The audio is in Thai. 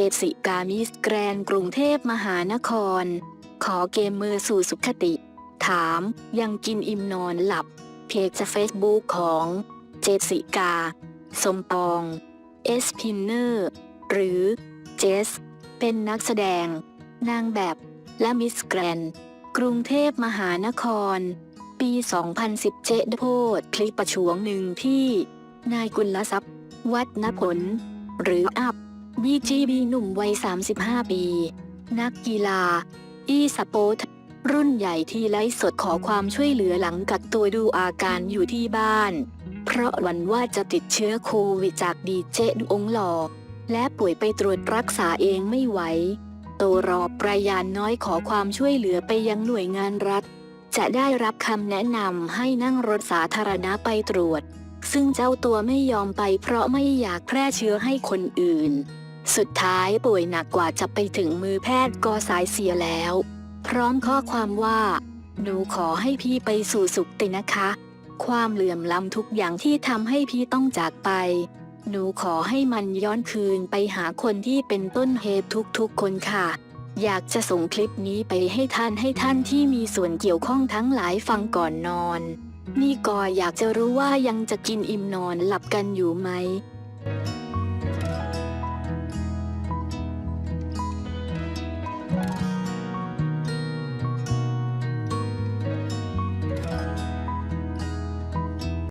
เจสิกามิสแกรนกรุงเทพมหานคร ขอเกมมือสู่สุขติ ถามยังกินอิ่มนอนหลับ เพจเฟซบุ๊กของเจสิกา สมปอง เอสพินเนอร์ หรือเจส เป็นนักแสดง นางแบบ และมิสแกรนกรุงเทพมหานคร ปี 2017โพดคลิปประชวงหนึ่งที่ นายกุลทรัพย์ วัฒนผล หรืออัพ BGB หนุ่มวัย 35 ปี นักกีฬา อีสปอร์ต รุ่นใหญ่ที่ไลฟ์สดขอความช่วยเหลือหลังกักตัวดูอาการอยู่ที่บ้าน เพราะหวันว่าจะติดเชื้อโควิดจากดีเจดองหลอและป่วยไปตรวจรักษาเองไม่ไหวโตรอประยานน้อยขอความช่วยเหลือไปยังหน่วยงานรัฐ จะได้รับคำแนะนำให้นั่งรถสาธารณะไปตรวจ ซึ่งเจ้าตัวไม่ยอมไปเพราะไม่อยากแพร่เชื้อให้คนอื่น สุดท้ายป่วยหนักกว่าจะไปถึงมือแพทย์ก็สายเสียแล้ว พร้อมข้อความว่า หนูขอให้พี่ไปสู่สุคตินะคะ ความเหลื่อมล้ำทุกอย่างที่ทำให้พี่ต้องจากไป หนูขอให้มันย้อนคืนไปหาคนที่เป็นต้นเหตุทุกๆคนค่ะ อยากจะส่งคลิปนี้ไปให้ท่านให้ท่านที่มีส่วนเกี่ยวข้องทั้งหลายฟังก่อนนอน นี่ก็อยากจะรู้ว่ายังจะกินอิ่มนอนหลับกันอยู่ไหม